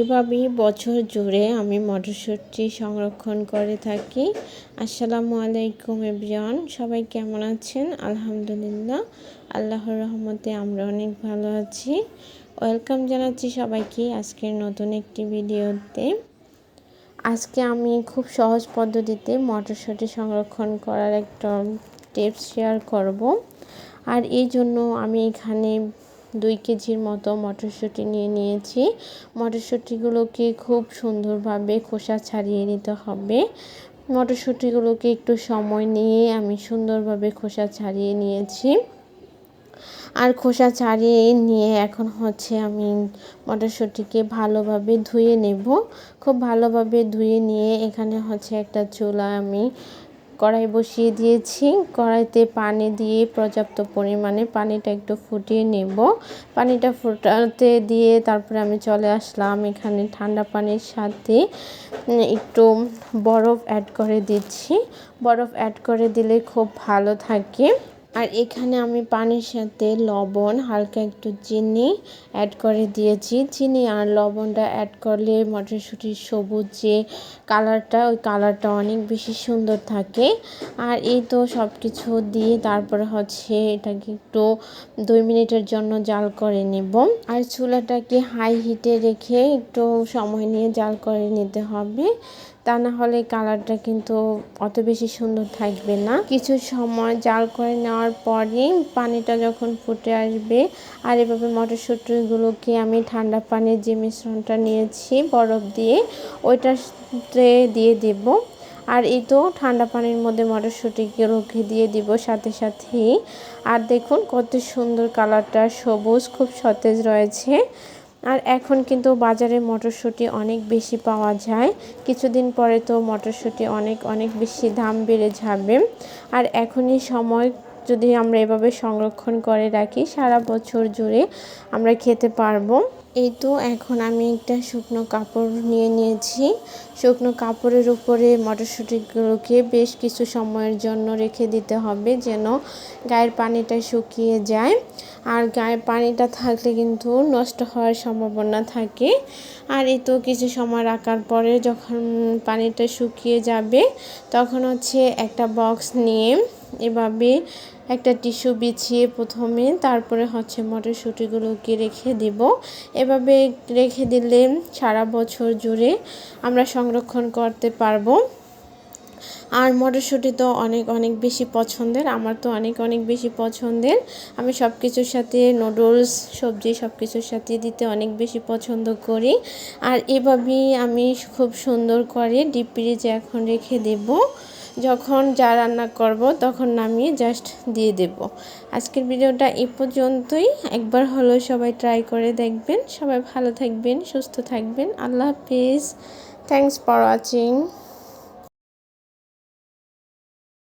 এভাবেই বছর জুড়ে আমি মটরশুঁটি সংরক্ষণ করে থাকি। আসসালামু আলাইকুম এভরিওয়ান, সবাই কেমন আছেন? আলহামদুলিল্লাহ, আল্লাহর রহমতে আমরা অনেক ভালো আছি। ওয়েলকাম জানাচ্ছি সবাইকে আজকের নতুন একটি ভিডিওতে। আজকে আমি খুব সহজ পদ্ধতিতে মটরশুঁটি সংরক্ষণ করার একটা টিপস শেয়ার করব। আর এই জন্য আমি এখানে দুই কেজির মতো মটরশুঁটি নিয়ে নিয়েছি। মটরশুঁটিগুলোকে খুব সুন্দরভাবে খোসা ছাড়িয়ে নিতে হবে। মটরশুঁটিগুলোকে একটু সময় নিয়ে আমি সুন্দরভাবে খোসা ছাড়িয়ে নিয়েছি। আর খোসা ছাড়িয়ে নিয়ে এখন হচ্ছে আমি মটরশুঁটিকে ভালোভাবে ধুয়ে নেব। খুব ভালোভাবে ধুয়ে নিয়ে এখানে হচ্ছে একটা চুলা আমি কড়াই বসিয়ে দিয়েছি। কড়াইতে পানি দিয়ে পর্যাপ্ত পরিমাণে পানিটা একটু ফুটিয়ে নেব। পানিটা ফুটাতে দিয়ে তারপরে আমি চলে আসলাম এখানে ঠান্ডা পানির সাথে একটু বরফ অ্যাড করে দিচ্ছি। বরফ অ্যাড করে দিলে খুব ভালো থাকে। আর এখানে আমি পানির সাথে লবণ, হালকা একটু চিনি অ্যাড করে দিয়েছি। চিনি আর লবণটা অ্যাড করলে মটরশুঁটির সবুজ যে কালারটা ওই কালারটা অনেক বেশি সুন্দর থাকে। আর এই তো সব কিছু দিয়ে তারপরে হচ্ছে এটাকে একটু দুই মিনিটের জন্য জাল করে নেব। আর চুলাটাকে হাই হিটে রেখে একটু সময় নিয়ে জাল করে নিতে হবে। তা না হলে কালারটা কিন্তু অত বেশি সুন্দর থাকবে না। কিছু সময় জাল করে নেওয়ার পরে পানিটা যখন ফুটে আসবে, আর এভাবে মটরশুঁটিগুলোকে আমি ঠান্ডা পানির যে মিশ্রণটা নিয়েছি বরফ দিয়ে, ওইটাতে দিয়ে দেব। আর এই তো ঠান্ডা পানির মধ্যে মটরশুঁটিকে রুখে দিয়ে দিব সাথে সাথেই। আর দেখুন কত সুন্দর কালারটা, সবুজ, খুব সতেজ রয়েছে। আর এখন কিন্তু বাজারে মটরশুঁটি অনেক বেশি পাওয়া যায়। কিছুদিন পরে তো মটরশুঁটি অনেক অনেক বেশি দাম বেড়ে যাবে। আর এখনই সময় যদি আমরা এভাবে সংরক্ষণ করে রাখি, সারা বছর জুড়ে আমরা খেতে পারব। এই তো এখন আমি একটা শুকনো কাপড় নিয়ে নিয়েছি। শুকনো কাপড়ের উপরে মটরশুঁটিগুলোকে বেশ কিছু সময়ের জন্য রেখে দিতে হবে যেন গায়ের পানিটা শুকিয়ে যায়। আর গায়ের পানিটা থাকলে কিন্তু নষ্ট হওয়ার সম্ভাবনা থাকে। আর এই তো কিছু সময় রাখার পরে যখন পানিটা শুকিয়ে যাবে, তখন হচ্ছে একটা বক্স নিয়ে এভাবে একটা টিস্যু বিছিয়ে প্রথমে তারপরে হচ্ছে মটরশুঁটিগুলোকে রেখে দেব। এভাবে রেখে দিলে সারা বছর জুড়ে আমরা সংরক্ষণ করতে পারব। আর মটরশুঁটি তো অনেক অনেক বেশি পছন্দের, আমার তো অনেক অনেক বেশি পছন্দের। আমি সব কিছুর সাথে নুডলস, সবজি সব কিছুর সাথে দিতে অনেক বেশি পছন্দ করি। আর এভাবেই আমি খুব সুন্দর করে ডিপ ফ্রিজে এখন রেখে দেবো। যখন যা রান্না করব, তখন নামিয়ে জাস্ট দিয়ে দেব। আজকের ভিডিওটা এ পর্যন্তই। একবার হলো সবাই ট্রাই করে দেখবেন। সবাই ভালো থাকবেন, সুস্থ থাকবেন। আল্লাহ হাফিজ। Thanks for watching